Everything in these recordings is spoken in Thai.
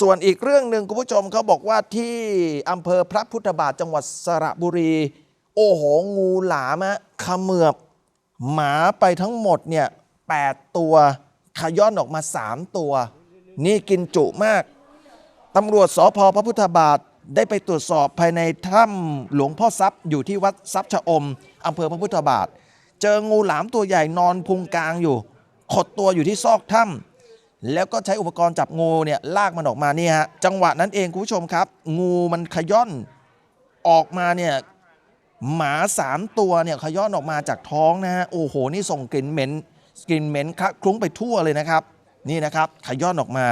ส่วนอีกเรื่องหนึ่งคุณผู้ชมเขาบอกว่าที่อำเภอพระพุทธบาทจังหวัดสระบุรี โอ้โห งูหลามะขมือบหมาไปทั้งหมดเนี่ย8ตัวขย้อนออกมา 3 ตัว นี่กินจุมากตำรวจสพพระพุทธบาทได้ไปตรวจสอบภายในถ้ำหลวงพ่อทรัพย์อยู่ที่วัดทรัพย์ชะอมอำเภอพระพุทธบาท เจองูหลามตัวใหญ่นอนพุงกลางอยู่ ขดตัวอยู่ที่ซอกถ้ำ แล้วก็ใช้อุปกรณ์จับงูเนี่ยลากมันออกมานี่ฮะจังหวะนั้นเองคุณผู้ชมครับ งูมันขย้อนออกมาเนี่ยหมาสามตัวเนี่ยขย้อนออกมาจากท้องนะฮะโอ้โหนี่ส่งกลิ่นเหม็นกลิ่นเหม็นคละคลุ้งไปทั่วเลยนะครับนี่นะครับขย้อนออกมา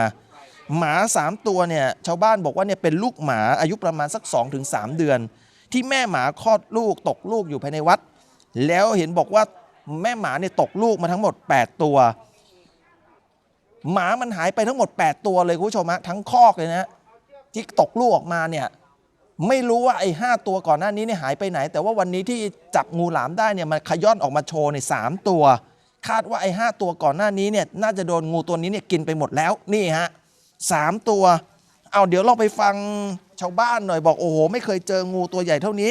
หมา3ตัวเนี่ยชาวบ้านบอกว่าเนี่ยเป็นลูกหมาอายุประมาณสัก 2-3 เดือน ที่แม่หมาคลอดลูกตกลูกอยู่ภายในวัด แล้วเห็นบอกว่าแม่หมาเนี่ยตกลูกมาทั้งหมด 8 ตัว หมามันหายไปทั้งหมด 8 ตัวเลยคุณผู้ชมฮะทั้งคอกเลยนะที่ตกลูกออกมาเนี่ยไม่รู้ว่าไอ้หตัวก่อนหน้านี้เนี่ยหายไปไหน แต่ว่าวันนี้ที่จับงูหลามได้เนี่ยมันขย้อนออกมาโชว์ในสามตัว คาดว่าไอ้หตัวก่อนหน้านี้เนี่ยน่าจะโดนงูตัวนี้เนี่ยกินไปหมดแล้วนี่ฮะสามตัว เอาเดี๋ยวเราไปฟังชาวบ้านหน่อยบอกโอ้โหไม่เคยเจองูตัวใหญ่เท่านี้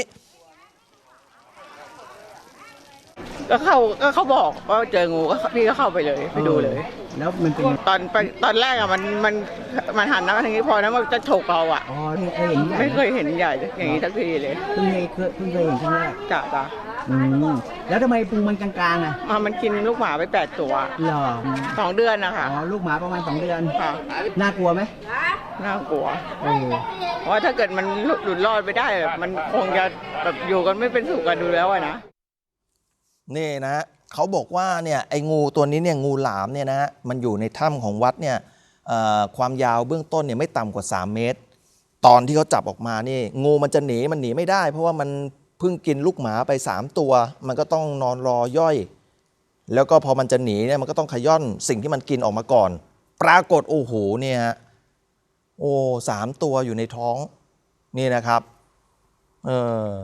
ก็เข้าก็เขาบอกว่าเจองูก็พี่ก็เข้าไปเลยไปดูเลย แล้วมันเป็นตอนไปตอนแรกอะมันมันมันหันหน้ามาทางนี้พอนั้นมันจะฉกเราอะอ๋อเคยเห็นใหญ่ไม่เคยเห็นใหญ่อย่างนี้สักทีเลยเพิ่งเคยเคยเพิ่งเคยเห็นครั้งแรกจ้ะจ้ะอืมแล้วทำไมพุงมันกลางๆอะอะมันกินลูกหมาไปแปดตัวหรอสองเดือนนะคะอ๋อลูกหมาประมาณสองเดือนค่ะน่ากลัวไหมน่ากลัวเออเพราะว่าถ้าเกิดมันหลุดรอดไปได้แบบมันคงจะแบบอยู่กันไม่เป็นสุขกันดูแล้วอะนะ นี่นะฮะเขาบอกว่าเนี่ยไอ้งูตัวนี้เนี่ยงูหลามเนี่ยนะฮะมันอยู่ในถ้ำของวัดเนี่ยเอ่อความยาวเบื้องต้นเนี่ยไม่ต่ำกว่า 3 เมตร ตอนที่เขาจับออกมานี่งูมันจะหนีมันหนีไม่ได้ เพราะว่ามันเพิ่งกินลูกหมาไป 3 ตัว มันก็ต้องนอนรอย่อย แล้วก็พอมันจะหนีเนี่ยมันก็ต้องขย้อนสิ่งที่มันกินออกมาก่อน ปรากฏโอ้โหเนี่ยฮะโอ้สามตัวอยู่ในท้องนี่นะครับเออ